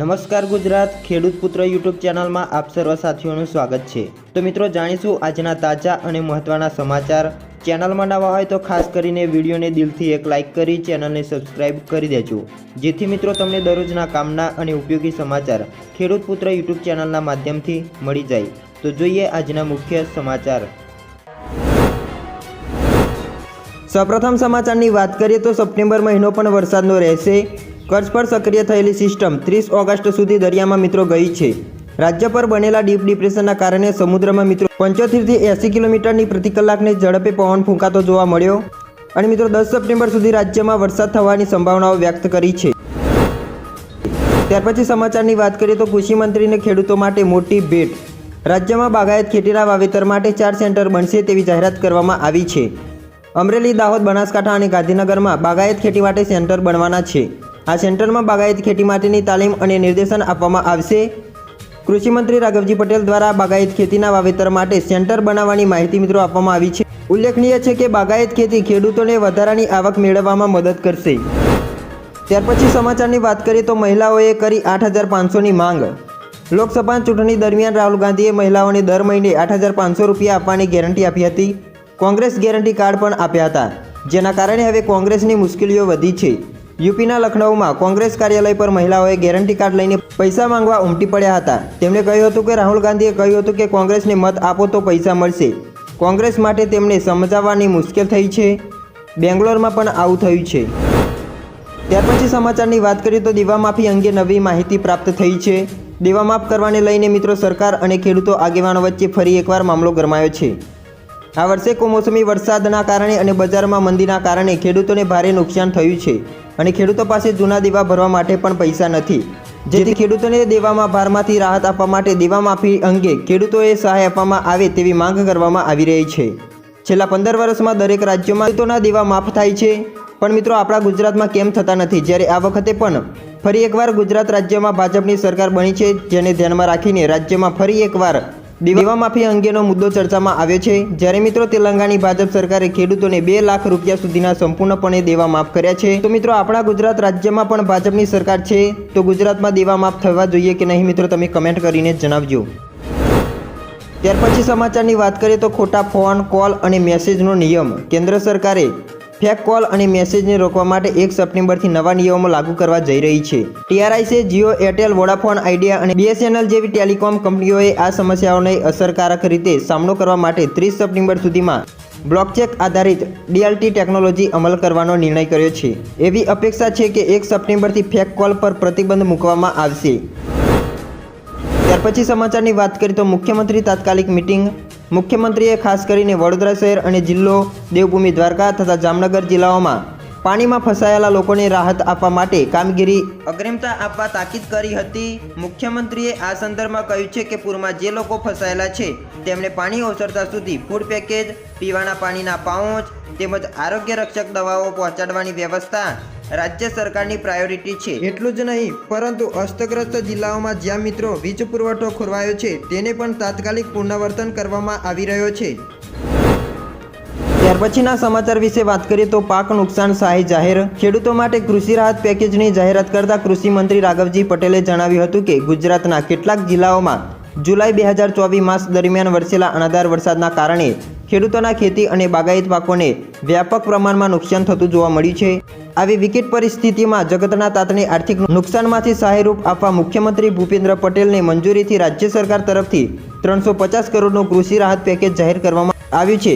નમસ્કાર ગુજરાત ખેડૂત પુત્ર યુટ્યુબ ચેનલમાં આપ સર્વ સાથીઓનું સ્વાગત છે. તો મિત્રો જાણીશું આજના તાજા અને મહત્ત્વના સમાચાર. ચેનલમાં નવા હોય તો ખાસ કરીને વિડીયોને દિલથી એક લાઇક કરી, ચેનલને સબસ્ક્રાઇબ કરી દેજો. જેથી મિત્રો તમને દરરોજના કામના અને ઉપયોગી સમાચાર ખેડૂત પુત્ર યુટ્યુબ ચેનલના માધ્યમથી મળી જાય. તો જોઈએ આજના મુખ્ય સમાચાર. સૌપ્રથમ સમાચારની વાત કરીએ તો સપ્ટેમ્બર મહિનો પણ વરસાદનો રહેશે. કચ્છ પર સક્રિય થયેલી સિસ્ટમ ત્રીસ ઓગસ્ટ સુધી દરિયામાં મિત્રો ગઈ છે. રાજ્ય પર બનેલા ડીપ ડિપ્રેશનના કારણે સમુદ્રમાં મિત્રો પંચોતેરથી એંસી કિલોમીટરની પ્રતિ કલાકની ઝડપે પવન ફૂંકાતો જોવા મળ્યો. અને મિત્રો દસ સપ્ટેમ્બર સુધી રાજ્યમાં વરસાદ થવાની સંભાવનાઓ વ્યક્ત કરી છે. ત્યાર પછી સમાચારની વાત કરીએ તો કૃષિ મંત્રીને ખેડૂતો માટે મોટી ભેટ. રાજ્યમાં બાગાયત ખેતીના વાવેતર માટે ચાર સેન્ટર બનશે તેવી જાહેરાત કરવામાં આવી છે. અમરેલી, દાહોદ, બનાસકાંઠા અને ગાંધીનગરમાં બાગાયત ખેતી માટે સેન્ટર બનવાના છે. આ સેન્ટરમાં બાગાયત ખેતી માટેની તાલીમ અને નિર્દેશન આપવામાં આવશે. કૃષિમંત્રી રાઘવજી પટેલ દ્વારા બાગાયત ખેતીના વાવેતર માટે સેન્ટર બનાવવાની માહિતી મિત્રો આપવામાં આવી છે. ઉલ્લેખનીય છે કે બાગાયત ખેતી ખેડૂતોને વધારાની આવક મેળવવામાં મદદ કરશે. ત્યાર પછી સમાચારની વાત કરીએ તો મહિલાઓએ કરી આઠ હજાર પાંચસોની માંગ. લોકસભા ચૂંટણી દરમિયાન રાહુલ ગાંધીએ મહિલાઓને દર મહિને આઠ હજાર પાંચસો રૂપિયા આપવાની ગેરંટી આપી હતી. કોંગ્રેસ ગેરંટી કાર્ડ પણ આપ્યા હતા. જેના કારણે હવે કોંગ્રેસની મુશ્કેલીઓ વધી છે. યુપીના લખનૌમાં કોંગ્રેસ કાર્યાલય પર મહિલાઓએ ગેરંટી કાર્ડ લઈને પૈસા માંગવા ઉમટી પડ્યા હતા. તેમણે કહ્યું હતું કે રાહુલ ગાંધીએ કહ્યું હતું કે કોંગ્રેસને મત આપો તો પૈસા મળશે. કોંગ્રેસ માટે તેમને સમજાવવાની મુશ્કેલ થઈ છે. બેંગ્લોરમાં પણ આવું થયું છે. ત્યાર પછી સમાચારની વાત કરીએ તો દીવામાફી અંગે નવી માહિતી પ્રાપ્ત થઈ છે. દેવા માફ કરવાને લઈને મિત્રો સરકાર અને ખેડૂતો આગેવાનો વચ્ચે ફરી એકવાર મામલો ગરમાયો છે. આ વર્ષે કમોસમી વરસાદના કારણે અને બજારમાં મંદીના કારણે ખેડૂતોને ભારે નુકસાન થયું છે અને ખેડૂતો પાસે જૂના દેવા ભરવા માટે પણ પૈસા નથી. જેથી ખેડૂતોને દેવામાં ભારમાંથી રાહત આપવા માટે દેવા માફી અંગે ખેડૂતોએ સહાય આપવામાં આવે તેવી માંગ કરવામાં આવી રહી છે. છેલ્લા પંદર વર્ષમાં દરેક રાજ્યોમાં ખેડૂતોના દેવા માફ થાય છે. પણ મિત્રો, આપણા ગુજરાતમાં કેમ થતા નથી? જ્યારે આ વખતે પણ ફરી એકવાર ગુજરાત રાજ્યમાં ભાજપની સરકાર બની છે, જેને ધ્યાનમાં રાખીને રાજ્યમાં ફરી એકવાર દેવા માફી અંગેનો મુદ્દો ચર્ચામાં આવ્યો છે. જ્યારે મિત્રો તેલંગાણી ભાજપ સરકારે ખેડૂતોને બે લાખ રૂપિયા સુધીના સંપૂર્ણપણે દેવા માફ કર્યા છે. તો મિત્રો, આપણા ગુજરાત રાજ્યમાં પણ ભાજપની સરકાર છે. તો ગુજરાતમાં દેવા માફ થવા જોઈએ કે નહીં મિત્રો, તમે કમેન્ટ કરીને જણાવજો. ત્યાર પછી સમાચારની વાત કરીએ તો ખોટા ફોન, કોલ અને મેસેજનો નિયમ. કેન્દ્ર સરકારે ફેક કોલ અને મેસેજને રોકવા માટે એક સપ્ટેમ્બરથી નવા નિયમો લાગુ કરવા જઈ રહી છે. ટીઆરઆઈસે જીઓ, એરટેલ, વોડાફોન, આઈડિયા અને બીએસએનએલ જેવી ટેલિકોમ કંપનીઓએ આ સમસ્યાઓને અસરકારક રીતે સામનો કરવા માટે ત્રીસ સપ્ટેમ્બર સુધીમાં બ્લોકચેક આધારિત ડીએલટી ટેકનોલોજી અમલ કરવાનો નિર્ણય કર્યો છે. એવી અપેક્ષા છે કે એક સપ્ટેમ્બરથી ફેક કોલ પર પ્રતિબંધ મૂકવામાં આવશે. ત્યાર પછી સમાચારની વાત કરીએ તો મુખ્યમંત્રી તાત્કાલિક મિટિંગ મુખ્યમંત્રીએ ખાસ કરીને વડોદરા શહેર અને જિલ્લો દેવભૂમિ દ્વારકા તથા જામનગર જિલ્લાઓમાં પાણીમાં ફસાયેલા લોકોને રાહત આપવા માટે કામગીરી અગ્રિમતા આપવા તાકીદ કરી હતી. મુખ્યમંત્રીએ આ સંદર્ભમાં કહ્યું છે કે પૂરમાં જે લોકો ફસાયેલા છે તેમણે પાણી ઓસરતા સુધી ફૂડ પેકેજ પીવાના પાણીના પાઉચ તેમજ આરોગ્ય રક્ષક દવાઓ પહોંચાડવાની વ્યવસ્થા રાજ્ય સરકારની પ્રાયોરિટી છે. એટલું જ નહીં, પરંતુ અસ્તગ્રસ્ત જિલ્લાઓમાં જ્યાં મિત્રો વીજ પુરવઠો ખોરવાયો છે, તેને પણ તાત્કાલિક પુનરાવર્તન કરવામાં આવી રહ્યો છે. ત્યાર પછીના સમાચાર વિશે વાત કરીએ તો પાક નુકસાન સહાય જાહેર. ખેડૂતો માટે કૃષિ રાહત પેકેજની જાહેરાત કરતા કૃષિ મંત્રી રાઘવજી પટેલે જણાવ્યું હતું કે ગુજરાતના કેટલાક જિલ્લાઓમાં જુલાઈ બે હજાર ચોવીસ માસ દરમિયાન વરસેલા અનાધાર વરસાદના કારણે ખેડૂતોના ખેતી અને બાગાયત પાકોને વ્યાપક પ્રમાણમાં નુકસાન થતું જોવા મળ્યું છે. આવી વિકટ પરિસ્થિતિમાં જગતના તાતને આર્થિક નુકસાનમાંથી સહાયરૂપ આપવા મુખ્યમંત્રી ભૂપેન્દ્ર પટેલને મંજૂરીથી રાજ્ય સરકાર તરફથી ત્રણસો પચાસ કરોડનું કૃષિ રાહત પેકેજ જાહેર કરવામાં આવ્યું છે.